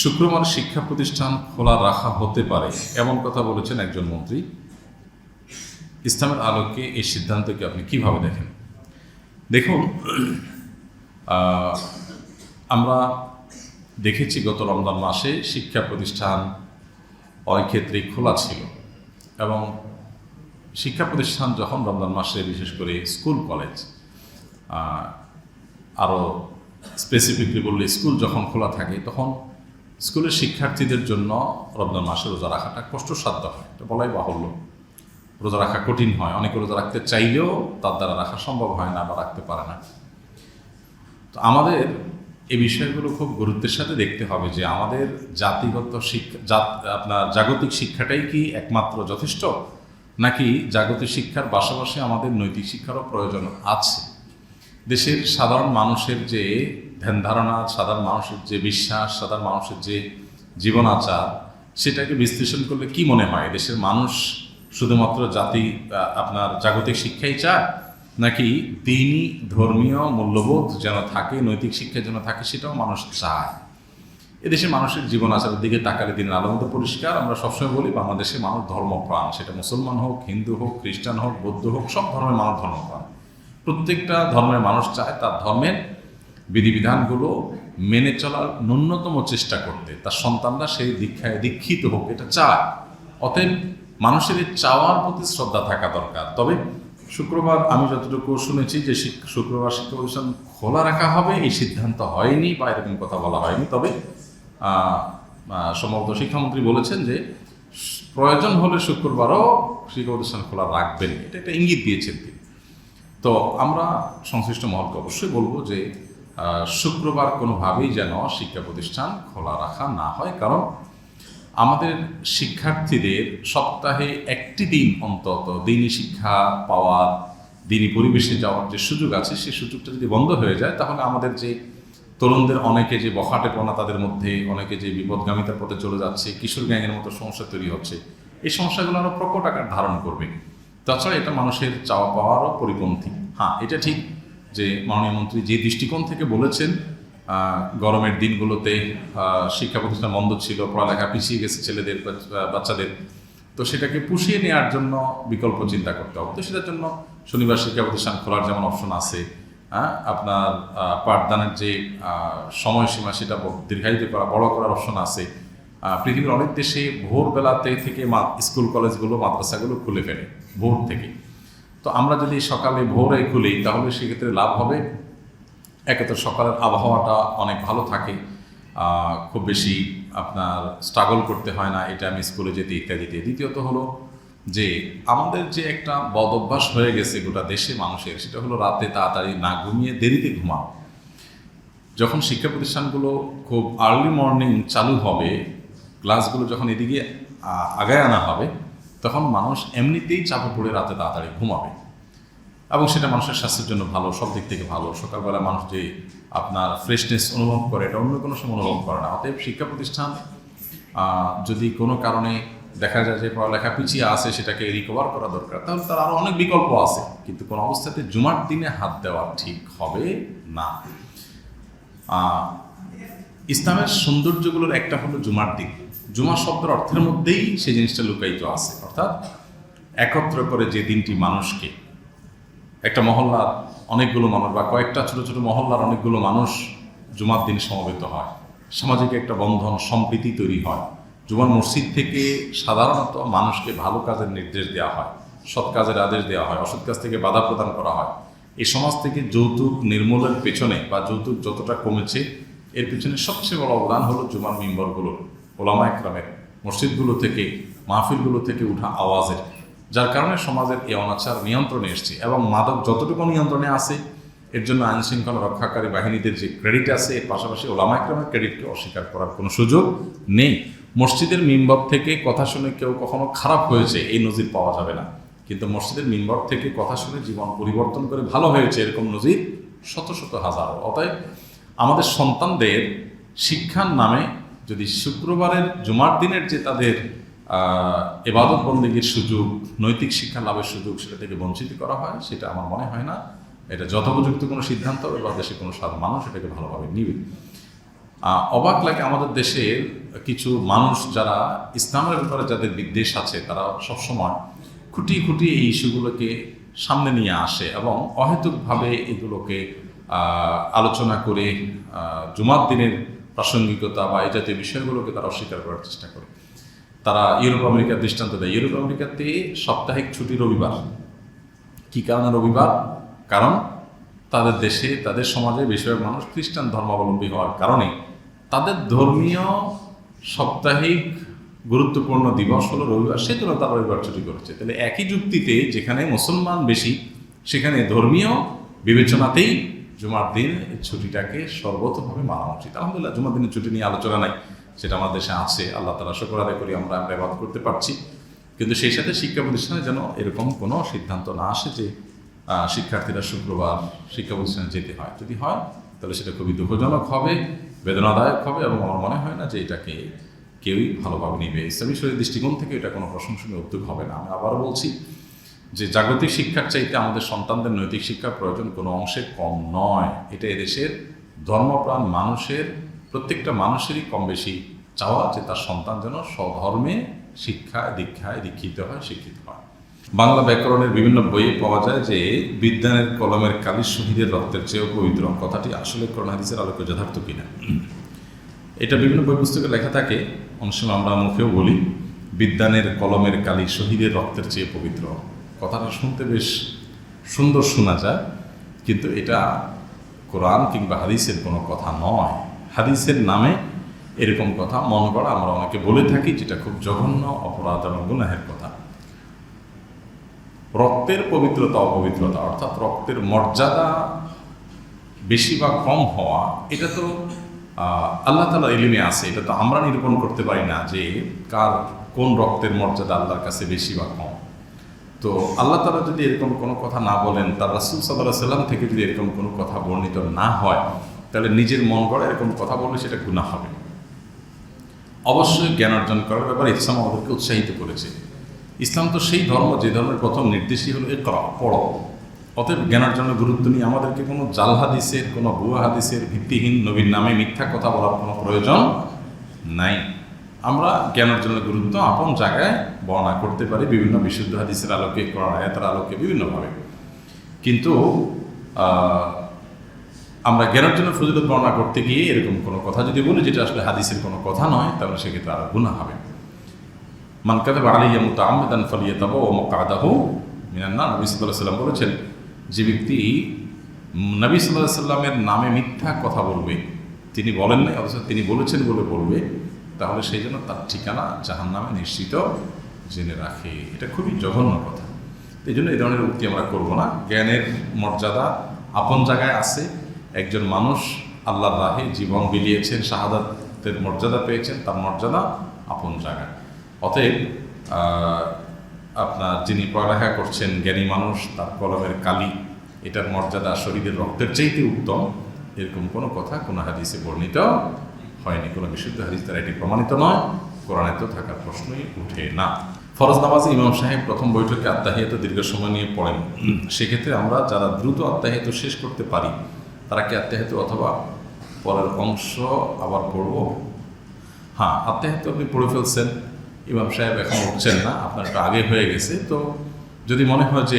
শুক্রবার শিক্ষা প্রতিষ্ঠান খোলা রাখা হতে পারে, এমন কথা বলেছেন একজন মন্ত্রী। ইসলামের আলোকে এই সিদ্ধান্তকে আপনি কীভাবে দেখেন? দেখুন আমরা দেখেছি গত রমজান মাসে শিক্ষা প্রতিষ্ঠান অনেক ক্ষেত্রেই খোলা ছিল এবং শিক্ষা প্রতিষ্ঠান যখন রমজান মাসে বিশেষ করে স্কুল, কলেজ আরও স্পেসিফিকলি বললে স্কুল যখন খোলা থাকে, তখন স্কুলের শিক্ষার্থীদের জন্য রমজান মাসে রোজা রাখাটা কষ্টসাধ্য হয়। এটা বলাই বাহুল্য। রোজা রাখা কঠিন হয়। অনেকে রোজা রাখতে চাইলেও তার দ্বারা রাখা সম্ভব হয় না বা রাখতে পারে না। তো আমাদের এই বিষয়গুলো খুব গুরুত্বের সাথে দেখতে হবে যে আমাদের জাতিগত শিক্ষা আপনার জাগতিক শিক্ষাটাই কি একমাত্র যথেষ্ট? নাকি জাগতিক শিক্ষার পাশাপাশি আমাদের নৈতিক শিক্ষারও প্রয়োজন আছে? দেশের সাধারণ মানুষের যে ধ্যান ধারণা, সাধারণ মানুষের যে বিশ্বাস, সাধারণ মানুষের যে জীবন আচার সেটাকে বিশ্লেষণ করলে কি মনে হয়? দেশের মানুষ শুধুমাত্র জাতি আপনার জাগতিক শিক্ষাই চায়? নাকি দিনই ধর্মীয় মূল্যবোধ যেন থাকে, নৈতিক শিক্ষা যেন থাকে, সেটাও মানুষ চায়? এদেশের মানুষের জীবন আচারের দিকে তাকালে দিনের আলো মতো পরিষ্কার। আমরা সবসময় বলি বাংলাদেশের মানুষ ধর্মপ্রাণ। সেটা মুসলমান হোক, হিন্দু হোক, খ্রিস্টান হোক, বৌদ্ধ হোক, সব ধর্মের মানুষ ধর্মপ্রাণ। প্রত্যেকটা ধর্মের মানুষ চায় তার ধর্মের বিধিবিধানগুলো মেনে চলার ন্যূনতম চেষ্টা করতে। তার সন্তানরা সেই দীক্ষায় দীক্ষিত হোক, এটা চায়। অতএব মানুষের চাওয়ার প্রতি শ্রদ্ধা থাকা দরকার। তবে শুক্রবার আমি যতটুকু শুনেছি যে শিক- শুক্রবার শিক্ষা প্রতিষ্ঠান খোলা রাখা হবে, এই সিদ্ধান্ত হয়নি বা এরকম কথা বলা হয়নি। তবে সম্ভবত শিক্ষামন্ত্রী বলেছেন যে প্রয়োজন হলে শুক্রবারও শিক্ষা প্রতিষ্ঠান খোলা রাখবেন। এটা একটা ইঙ্গিত দিয়েছেন তিনি। তো আমরা সংশ্লিষ্ট মহলকে অবশ্যই বলব যে শুক্রবার কোনোভাবেই যেন শিক্ষা প্রতিষ্ঠান খোলা রাখা না হয়, কারণ আমাদের শিক্ষার্থীদের সপ্তাহে একটি দিন অন্তত দিনই শিক্ষা পাওয়ার, দিনই পরিবেশে যাওয়ার যে সুযোগ আছে সেই সুযোগটা যদি বন্ধ হয়ে যায়, তাহলে আমাদের যে তরুণদের অনেকে যে বখাটেপনা তাদের মধ্যে, অনেকে যে বিপদগামিতার পথে চলে যাচ্ছে, কিশোর গ্যাংয়ের মতো সমস্যা তৈরি হচ্ছে, এই সমস্যাগুলো আরও প্রকট আকার ধারণ করবে। তাছাড়া এটা মানুষের চাওয়া পাওয়ারও পরিপন্থী। হ্যাঁ এটা ঠিক যে মাননীয় মন্ত্রী যে দৃষ্টিকোণ থেকে বলেছেন গরমের দিনগুলোতে শিক্ষা প্রতিষ্ঠান বন্ধ ছিল, পড়ালেখা পিছিয়ে গেছে ছেলেদের বাচ- বাচ্চাদের, তো সেটাকে পুষিয়ে নেওয়ার জন্য বিকল্প চিন্তা করতে হবে। তো সেটার জন্য শনিবার শিক্ষা প্রতিষ্ঠান খোলার যেমন অপশন আছে হ্যাঁ আপনার পাঠদানের যে সময়সীমা সেটা দীর্ঘায়িত করা, বড় করার অপশন আছে। পৃথিবীর অনেক দেশে ভোরবেলাতে থেকে স্কুল কলেজগুলো, মাদ্রাসাগুলো খুলে ফেলে, ভোর থেকে। তো আমরা যদি সকালে ভোরে খুলি, তাহলে সেক্ষেত্রে লাভ হবে। একে তো সকালের আবহাওয়াটা অনেক ভালো থাকে। খুব বেশি আপনার স্ট্রাগল করতে হয় না, এটা আমি স্কুলে যেতে ইত্যাদিতে দ্বিতীয়ত হলো যে, আমাদের যে একটা বদ অভ্যাস হয়ে গেছে গোটা দেশে মানুষের, সেটা হলো রাতে তাড়াতাড়ি না ঘুমিয়ে দেরিতে ঘুমাও। যখন শিক্ষা প্রতিষ্ঠানগুলো খুব আর্লি মর্নিং চালু হবে ক্লাসগুলো যখন এদিকে আগায় আনা হবে তখন মানুষ এমনিতেই চাপে পড়ে রাতে তাড়াতাড়ি ঘুমাবে। এবং সেটা মানুষের স্বাস্থ্যের জন্য ভালো, সব দিক থেকে ভালো। সকালবেলা মানুষ যে আপনার ফ্রেশনেস অনুভব করে, এটা অন্য কোনো সময় অনুভব করে না। অতএব শিক্ষা প্রতিষ্ঠান যদি কোনো কারণে দেখা যায় যে পড়ালেখা পিছিয়ে আছে, সেটাকে রিকভার করা দরকার, তাহলে তার আরও অনেক বিকল্প আছে। কিন্তু কোনো অবস্থাতে জুমার দিনে হাত দেওয়া ঠিক হবে না। ইসলামের সৌন্দর্যগুলোর একটা হলো জুমার দিন জুমা শব্দের অর্থের মধ্যেই সেই জিনিসটা লুকায়িত আছে। অর্থাৎ একত্র করে যে দিনটি মানুষকে, একটা মহল্লার অনেকগুলো মানুষ বা কয়েকটা ছোট ছোট মহল্লার অনেকগুলো মানুষ জুমার দিন সমবেত হয়। সামাজিক একটা বন্ধন, সম্প্রীতি তৈরি হয়। জুমার মসজিদ থেকে সাধারণত মানুষকে ভালো কাজের নির্দেশ দেওয়া হয়, সৎ কাজের আদেশ দেওয়া হয়, অসৎ কাজ থেকে বাধা প্রদান করা হয়। এই সমাজ থেকে যৌতুক নির্মূলের পেছনে বা যৌতুক যতটা কমেছে, এর পেছনে সবচেয়ে বড় অবদান হলো জুমার মিম্বরগুলোর ওলামা একরামের মসজিদগুলো থেকে, মাহফিলগুলো থেকে উঠা আওয়াজের, যার কারণে সমাজের এই অনাচার নিয়ন্ত্রণে এসছে এবং মাদক যতটুকু নিয়ন্ত্রণে আছে, এর জন্য আইন শৃঙ্খলা রক্ষাকারী বাহিনীদের যে ক্রেডিট আছে, এর পাশাপাশি ওলামা একরামের ক্রেডিটকে অস্বীকার করার কোনো সুযোগ নেই। মসজিদের মিম্বর থেকে কথা শুনে কেউ কখনো খারাপ হয়েছে, এই নজির পাওয়া যাবে না। কিন্তু মসজিদের মিম্বর থেকে কথা শুনে জীবন পরিবর্তন করে ভালো হয়েছে, এরকম নজির শত শত হাজার। অতএব আমাদের সন্তানদের শিক্ষার নামে যদি শুক্রবারের জুমার দিনের যে তাদের এবাদত বন্দীগীর সুযোগ, নৈতিক শিক্ষা লাভের সুযোগ সেটা থেকে বঞ্চিত করা হয়, সেটা আমার মনে হয় না। এটা যথোপযুক্ত কোনো সিদ্ধান্ত হবে বা দেশে কোনো সাধারণ মানুষ এটাকে ভালোভাবে নিবে। অবাক লাগে আমাদের দেশের কিছু মানুষ যারা ইসলামের ব্যাপারে যাদের বিদ্বেষ আছে, তারা সবসময় খুঁটিয়ে খুঁটিয়ে এই ইস্যুগুলোকে সামনে নিয়ে আসে এবং অহেতুকভাবে এগুলোকে আলোচনা করে জুমার দিনের প্রাসঙ্গিকতা বা এই জাতীয় বিষয়গুলোকে তারা অস্বীকার করার চেষ্টা করে। তারা ইউরোপ আমেরিকার দৃষ্টান্ত দেয়। ইউরোপ আমেরিকাতে সাপ্তাহিক ছুটি রবিবার। কি কারণে রবিবার? কারণ তাদের দেশে, তাদের সমাজে বেশিরভাগ মানুষ খ্রিস্টান ধর্মাবলম্বী হওয়ার কারণে তাদের ধর্মীয় সাপ্তাহিক গুরুত্বপূর্ণ দিবস হলো রবিবার। সেজন্য তারা রবিবার ছুটি করেছে। তাহলে একই যুক্তিতে যেখানে মুসলমান বেশি, সেখানে ধর্মীয় বিবেচনাতেই জুমার দিন ছুটিটাকে সর্বতভাবে মানা উচিত। আলহামদুলিল্লাহ, জুমার দিনের ছুটি নিয়ে আলোচনা নাই, সেটা আমাদের দেশে আছে। আল্লাহ তালা শুকর আদায় করি আমরা এবাদ করতে পারছি। কিন্তু সেই সাথে শিক্ষা প্রতিষ্ঠানে যেন এরকম কোনো সিদ্ধান্ত না আসে যে শিক্ষার্থীরা শুক্রবার শিক্ষা প্রতিষ্ঠানে যেতে হয়। যদি হয়, তাহলে সেটা খুবই দুঃখজনক হবে, বেদনাদায়ক হবে এবং আমার মনে হয় না যে এটাকে কেউই ভালোভাবে নিবে। ইসলামী শরীর দৃষ্টিকোণ থেকে এটা কোনো প্রশংসনীয় উদ্যোগ হবে না। আমি আবারও বলছি যে জাগতিক শিক্ষার চাইতে আমাদের সন্তানদের নৈতিক শিক্ষার প্রয়োজন কোনো অংশে কম নয়। এটা এদেশের ধর্মপ্রাণ মানুষের, প্রত্যেকটা মানুষেরই কম বেশি চাওয়া যে তার সন্তান যেন স্বধর্মে শিক্ষায়, দীক্ষায় দীক্ষিত হয়, শিক্ষিত হয়। বাংলা ব্যাকরণের বিভিন্ন বইয়ে পাওয়া যায় যে বিজ্ঞানের কলমের কালির শহীদের রক্তের চেয়েও পবিত্র। কথাটি আসলে করোনা হাদিসের আলোকে যথার্থ কিনা? এটা বিভিন্ন বই পুস্তকে লেখা থাকে। অনেক আমরা মুখেও বলি বিদ্যানের কলমের কালি শহীদের রক্তের চেয়ে পবিত্র। কথাটা শুনতে বেশ সুন্দর শোনা যায়, কিন্তু এটা কোরআন কিংবা হাদিসের কোনো কথা নয়। হাদিসের নামে এরকম কথা মন করা আমরা অনেকে বলে থাকি যেটা খুব জঘন্য, অপরাধ এবং গুনাহের কথা। রক্তের পবিত্রতা, অপবিত্রতা, অর্থাৎ রক্তের মর্যাদা বেশি বা কম হওয়া, এটা তো আল্লাহ তালা এলিমে আছে, এটা তো আমরা নিরূপণ করতে পারি না যে কার কোন রক্তের মর্যাদা আল্লাহর কাছে বেশি বা কম। তো আল্লাহ তালা যদি এরকম কোনো কথা না বলেন, তার রাসুল সাল্লাহ সাল্লাম থেকে যদি এরকম কোনো কথা বর্ণিত না হয়, তাহলে নিজের মন গড়া এরকম কথা বললে সেটা গুণা হবে। অবশ্যই জ্ঞান অর্জন করার ব্যাপারে ইসলাম আমাদেরকে উৎসাহিত করেছে। ইসলাম তো সেই ধর্ম, যে ধর্মের প্রথম নির্দেশই হলো এ করা পড়ো। অতএব জ্ঞান অর্জনের গুরুত্ব নিয়ে আমাদেরকে কোনো জাল হাদিসের, কোনো ভুয়া হাদিসের ভিত্তিহীন নবীর নামে মিথ্যা কথা বলার কোনো প্রয়োজন নাই। আমরা জ্ঞান অর্জনের গুরুত্ব আপন জায়গায় বর্ণনা করতে পারি, বিভিন্ন বিশুদ্ধ হাদিসের আলোকে, কোরআন আয়াতের আলোকে, বিভিন্নভাবে। কিন্তু আমরা জ্ঞান অর্জনের ফজিলত বর্ণনা করতে গিয়ে এরকম কোনো কথা যদি বলি, যেটা আসলে হাদিসের কোনো কথা নয়, তাহলে সেক্ষেত্রে আরও গুণা হবে। মান কাদাবা আলাইয়া মুতাআম্মিদান ফালিয়াতাবা ওয়া মাকআদাহু মিনান নার। নবী আলাইহি সাল্লাম বলেছেন, যে ব্যক্তি নবী আলাইহি সাল্লামের নামে মিথ্যা কথা বলবে, তিনি বলেন নাই, অথচ তিনি বলেছেন বলে বলবে তাহলে সেই জন্য তার ঠিকানা জাহান্নামে নিশ্চিত জেনে রাখে। এটা খুবই জঘন্য কথা। এই জন্য এই ধরনের উক্তি আমরা করব না। জ্ঞানের মর্যাদা আপন জায়গায় আছে। একজন মানুষ আল্লাহর রাহে জীবন বিলিয়েছেন, শাহাদাতের মর্যাদা পেয়েছেন, তার মর্যাদা আপন জায়গায়। অতএব আপনার যিনি পড়ালেখা করছেন, জ্ঞানী মানুষ, তার কলমের কালি, এটার মর্যাদা শরীরের রক্তের চাইতে উত্তম, এরকম কোনো কথা কোনো হাদিসে বর্ণিত হয়নি। কোনো বিশুদ্ধ হাদিস দ্বারা এটি প্রমাণিত নয়। কোরআনে তো থাকার প্রশ্নই উঠে না। ফরজ নামাজে ইমাম সাহেব প্রথম বৈঠকে আত্মাহিয়াত দীর্ঘ সময় নিয়ে পড়েন। সেক্ষেত্রে আমরা যারা দ্রুত আত্মাহিয়াত শেষ করতে পারি, তারা কি আত্মাহিয়াত অথবা পরের অংশ আবার পড়ব? হ্যাঁ আত্মাহিয়াত আপনি পড়ে ফেলছেন। ইমাম সাহেব এখন উঠছেন না। আপনার একটু আগে হয়ে গেছে। তো যদি মনে হয় যে